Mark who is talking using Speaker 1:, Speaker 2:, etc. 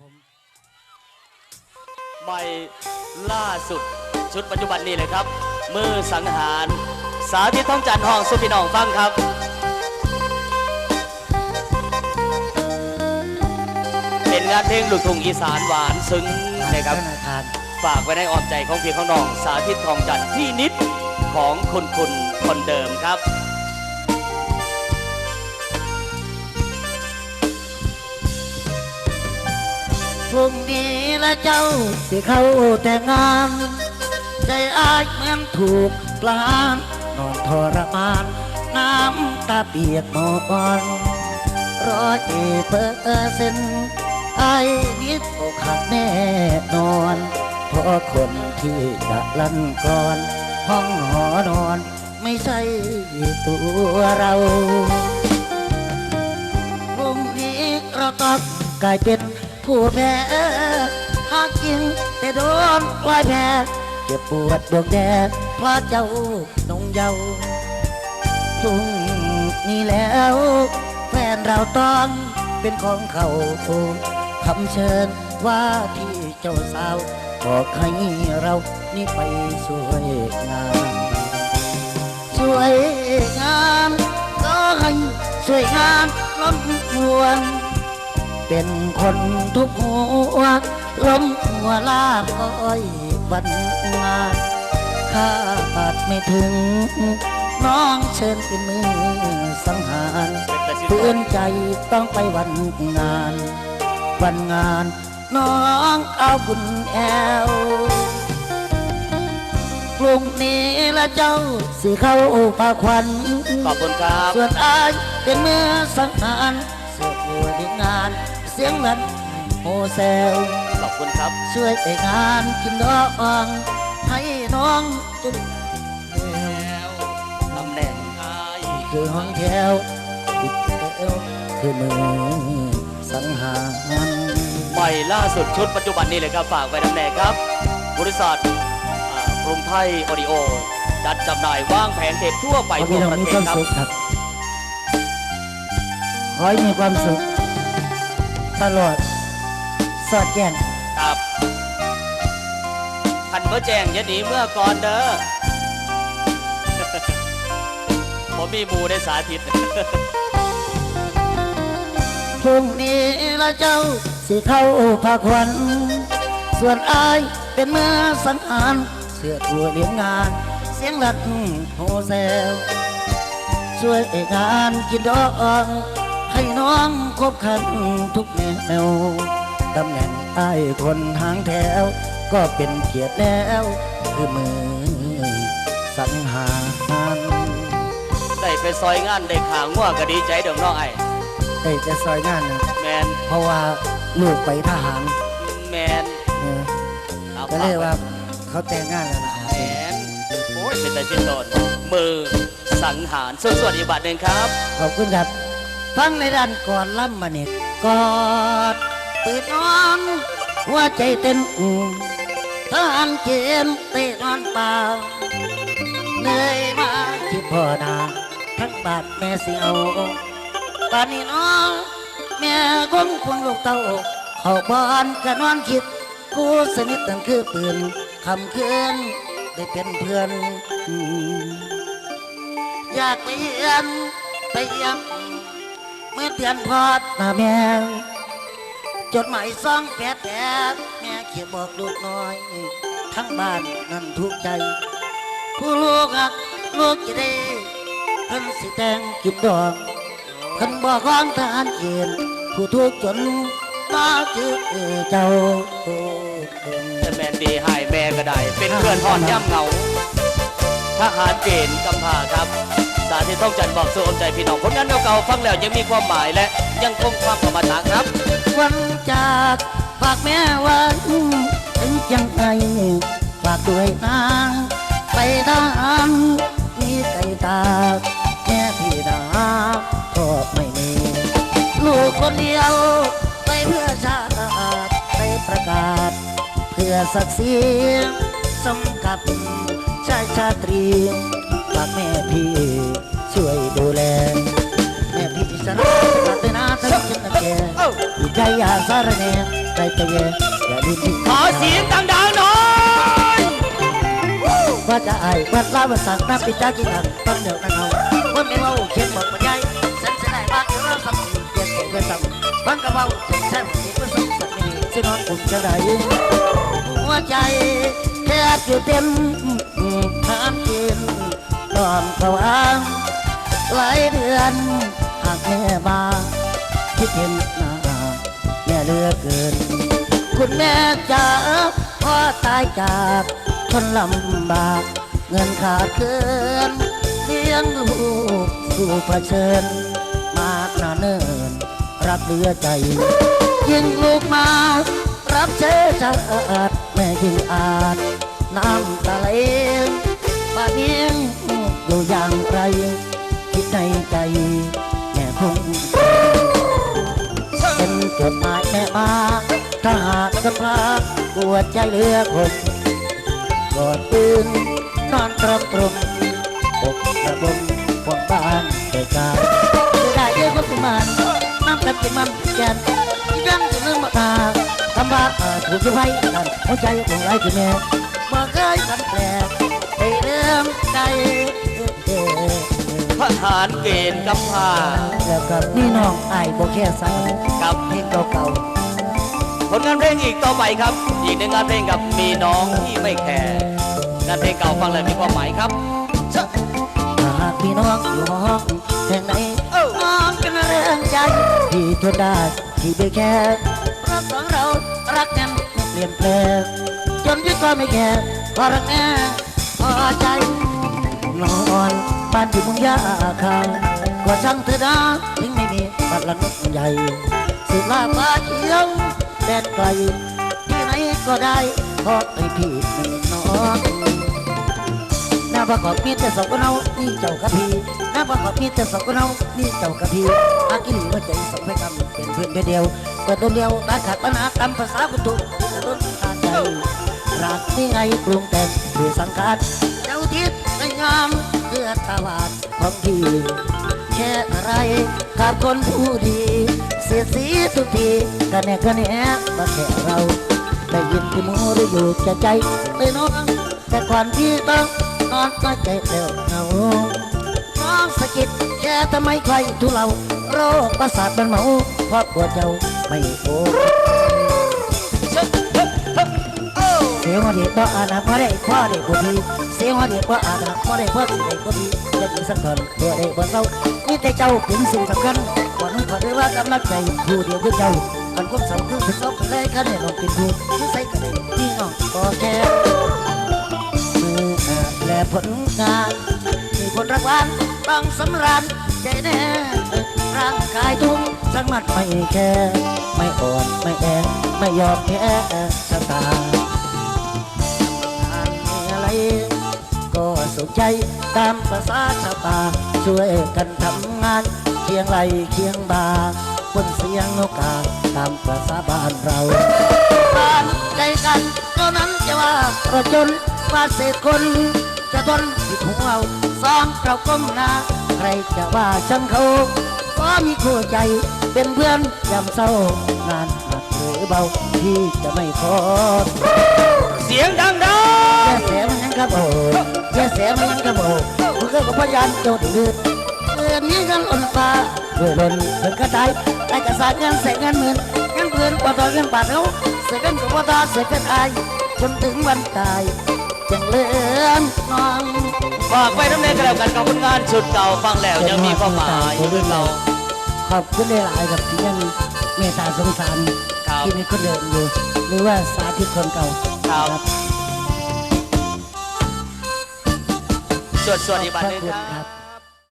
Speaker 1: ผม
Speaker 2: ใหม่ล่าสุดชุดปัจจุบันนี้เลยครับ มือสังหาร สาธิตท่องจันทร์ห้องสุพี่น้องฟังครับเป็นงานเพลงลูกทุ่งอีสานหวานซึ้งนะครับ
Speaker 1: ธนาคาร
Speaker 2: ฝากไว้ในอ้อมใจของพี่ของน้อง สาธิตทองจันทร์พี่นิดของคุณคุณคนเดิมครับ
Speaker 1: พรุ่งนี้ละเจ้าสิเข้าแต่งงาน ใจอายเหมือนถูกปลาหารนอนทรมาน น้ำตาเปียกหมอนร้อยเปอร์เซ็นต์ไอ้นิดอกหักแน่นอน เพราะคนที่จะลั่นกรอน ห้องหอนอน ไม่ใช่ตัวเราพรุ่งนี้เราต้องกลายเป็น ผู้แพ้หากินแต่โดนปลายแพ้เจ็บปวดดวงแดดเพราะเจ้าน้องเยาว์พรุ่งนี้แล้ว แฟนเราต้องเป็นของเขาคำเชิญว่าที่เจ้าสาวบอกให้เรานี่ไปสวยงามสวยงามก็ให้สวยงามล้มหัวง เป็นคนทุกหัวล้มหัวลากอ้อยวันงานคาดไม่ถึง น้องเชิญเป็นมือสังหาร
Speaker 2: เป็นแต่สิ
Speaker 1: เพื่อนใจต้องไปวันงาน วันงานน้องเอาบุญแอวพรุ่งนี้ละเจ้าสิเข้าปากควัน
Speaker 2: ขอบคุณครับ
Speaker 1: ส่วนอายเป็นมือสังหารเสือกหัวที่งาน เสียงนั้นโฮแซว
Speaker 2: ขอบคุณครับ
Speaker 1: ช่วยไปงานกินดองให้น้องจุด
Speaker 2: ตำแหน่งอาย
Speaker 1: คือห้องแถวติดแถวคือมือสังหาร
Speaker 2: ใหม่ล่าสุดชุดปัจจุบันนี้เลยครับฝากไว้ตำแหน่งครับ บริษัทอ่ากรุงไทยออดิโอ จัดจำหน่ายวางแผนเทปทั่วไป
Speaker 1: ขอ
Speaker 2: ทั่
Speaker 1: พี่
Speaker 2: ว
Speaker 1: น้อง
Speaker 2: ประ
Speaker 1: มี
Speaker 2: เท
Speaker 1: ค
Speaker 2: ศ
Speaker 1: วาม
Speaker 2: ครับ
Speaker 1: สุขครับ ขอให้มีความสุข ตลอด สอดแจ้ง
Speaker 2: ครับขันเมื่อแจ้งอย่าหนีเมื่อก่อนเด้อ ผมมีหมูได้สาธิต
Speaker 1: พรุ่งนี้ละเจ้าสิเข้าภาควัน ส่วนอายเป็นมือสังหารเสือตัวเลี้ยงงาน เสียงหลัดโฮแซวช่วยเอกงานกินดอง ให้น้องครบครันทุกแนวตำแหน่งไอ้ายคนหางแถว ก็เป็นเกียรติแล้ว คือมือสังหาร
Speaker 2: ได้ไปซอยงานได้ขาง่วก็ดีใจเด้อน้องไอ้
Speaker 1: ได้จะซอยงานนะ
Speaker 2: แมน
Speaker 1: เพราะว่าลูกไปทหาร
Speaker 2: แมน
Speaker 1: เนี่ย
Speaker 2: เอา
Speaker 1: ก็เลยว่าเขาแต่งงานแล้วนะ
Speaker 2: แมนโอ้ยเป็นแต่ชิ้นโดนมือสังหารส่วนส่วนอีกบัตรหนึ่งครับ
Speaker 1: ขอบคุณครับ ฟังในด้านก่อนล่ำมาเนี่ยกอดปืนน้องหัวใจเต้นอุ่มทหารเกณฑ์เตะนอนเปล่าเหนื่อยมาที่พ่อนาทั้งบาดแม่เสียวป่านนี้น้องแม่คงควงลูกเต้าเขาบอนกะนอนคิดกูสนิทนั่นคือปืนคำเคืนได้เป็นเพื่อนอืมอยากไปเยี่ยมไปเยี่ยม เมื่อเตือนพอดหน้าแม่จดหมายซ่องแปดแปดแม่เขียนบอกลูกน้อย ทั้งบ้านนั่นทุกใจ ผู้ลูกหักลูกจะได้เพิ่นสิแตงกินดอกคันบอกของทหารเกณฑ์ผู้ทุกข์จนมาเจอเจ้า
Speaker 2: แต่แมนดีหายแม่ก็ได้ เป็นเพื่อนทอนย่ำเงาทหารเกณฑ์กำพาครับาธิตท่องจันบอกสู่อมใจพี่น้องผลงานเก่าๆฟังแล้วยังมีความหมายและยังคงความอมตะครับ
Speaker 1: วันจากฝากแม่วันถึงยังไงฝากด้วยนางไปทารมีไก่ตาแม่พี่ดาก็ไม่มี ลูกคนเดียวไปเพื่อชาติไปประกาศ เพื่อศักดิ์ศรีสมกับชายชาตรี ฝากแม่พี่ช่วยดูแล แม่พี่สนาสนาสนาฉันนะแกอยู่ใจอย่าสารแน่ใจจะแย่อย่าลืมที่
Speaker 2: ขอเสียงดังๆหน่อย
Speaker 1: ว่าจะไอ้วัดลาวัดสักน้ำปิดจากินอันต้นเดียวนั่งเอาว่าไม่ว่าเขียนบอกมาใหญ่ฉันจะได้บ้านเรื่อมุนเปลี่ยนของเพื่อนสมุนฟังกระเป๋าเจ็บแช่บเพื่อนสมุนสักไม่ดีสินอนอุ่นจะได้หัวใจแทบอยู่เต็มทานกิน นอนเขาอ้างหลายเดือนหากแม่มาคิดเห็นหน้าแม่เลือเกิน คุณแม่จ๋าพ่อตายจากคนลำบากเงินขาดเกินเลี้ยงลูกสู่เผชิญ มากหนาเนินรักเลือใจ ยิงลูกมารับเชื้อชาติแม่ยิงอาจน้ำตาไหลป่านนี้ อยู่อย่างไร คิดในใจแม่คงเป็นจดหมายแม่มาถ้าหากกันพาปวดใจเหลือคนกอดปืนนอนตรมตรมอกกระบมพวกบ้านแต่กาได้เยอะก็ประมาณน้ำกันเป็นมันแกนยังจะเรื่องมาตาทำบ้าถูกจะไว้กันหัวใจของไรคือแม่มาเคยกันแปลกไปเรื่องใจ
Speaker 2: หารเกณฑ์กำพร้า
Speaker 1: แล้วก็นี่น้องไอ้ายบ่แค่สั่ง
Speaker 2: กับ
Speaker 1: เพลงเก่า
Speaker 2: ผลงานเพลงอีกต่อไปครับ อีกหนึ่งงานเพลงกับมีน้องที่ไม่แคร์งานเพลงเก่าฟังเลยมีความหมายครับเชอะ
Speaker 1: ๆถ้าหากพี่น้องอยู่ห้องแห่งไหน
Speaker 2: เอ้า
Speaker 1: น้องเป็นเรื่องใจที่ทนได้ที่ไม่แค่รักของเรารักกันไม่เปลี่ยนแปลงจนยึดก็ไม่แค่พอรักแน่พอใจ นอนบ้านที่มุงยาคาก็ช่างเธอนะถึงไม่มีบัตรละนุกใหญ่สุดลาฟ้าเขียวแดนไกลที่ไหนก็ได้เพราะไอพี่หนึ่งน้องหน้าประกอบมีแต่สองคนเอานี่เจ้ากะพีหน้าประกอบมีแต่สองคนเอานี่เจ้ากะพีอากิลีว่าใจสองไปกำเป็นเพื่อนเดียวเปิดตัวเดียวตาขาดปัญหากรรมภาษากุตุรุ่นตาใจรักที่ไงปรุงแต่งด้วยสังขารเจ้าทิศ ในงามเพื่อตาบาดของพี่แค่อะไรกับคนผู้ดี เสียสีทุกทีกันแน่กันแน่มาแค่เราได้ยินที่มูหรือยู่จะใจเลยน้องแต่ก่อนพี่ต้องนอนน้อยใจเร็วเหงาน้องสะกิดแค่ทำไมใครทุเลาโรคประสาทมันเมาเพราะปวดเจ้าไม่โอ้
Speaker 2: เชอะเฮ้เฮ้เอ้า
Speaker 1: เสียงหัวเดียดบ่อาณาพ่อได้พ่อได้ผู้ดี เสียงหัวเดียดบ่อาณาพ่อได้พ่อได้ผู้ดีจะมีสักคนตัวได้บ่เศร้านี่แต่เจ้าเป็นสิ่งสำคัญก่อนนั้นขอได้ว่ากำลังใจผู้เดียวคือเจ้ามันก็สำคัญถึงเราไปเลยกันเนี่ยน้องเป็นผู้ที่ใส่กันเลยพี่น้องก็แค่มืออาบและผลงานมีผลรางวัลต้องสำราญใจแน่ร่างกายทุ่มสังมัดไม่แค่ไม่อ่อนไม่แอไม่ยอมแพ้ชะตาทานอะไร ใจตามภาษาชาวป่าช่วยกันทำงานเคียงไหลเคียงบ่าบนเสียงนกกาตามภาษาบ้านเราบ้านใจกันเท่านั้นจะว่าเราจนว่าเศษคน จะทนผิดหัวเราสองเราก้มหน้าใครจะว่าช่างเขาก็มีคู่ใจเป็นเพื่อนยามเศร้างานหนักหรือเบาที่จะไม่ขอ
Speaker 2: เสียงดัง
Speaker 1: กูก็กับพยานโจดดืดเดือนนี้กันอ่อนฟ้าด้วยลนเพิ่นกระจายได้กระสานเงินเสกเงินหมื่นเงินเพื่อนกว่าต่อเงินบาทเขาเสกเงินกับว่าตาเสกเงินอายจนถึงวันตายจังเลื่อนนอง
Speaker 2: ฝากไว้น้ำเนกันแล้วกันกับผลงานชุดเก่าฟังแล้วยังมีความหมายคือเรา
Speaker 1: ขอบคุณหลายๆกับที่ยังเมตตาสงสารที่มีคนเดิมอยู่หรือว่าสาธิตคนเก่า
Speaker 2: ครับ สวดสวดอีกบันหนึง
Speaker 1: ขอบคุณ
Speaker 2: ค
Speaker 1: ค
Speaker 2: รั
Speaker 1: รับบ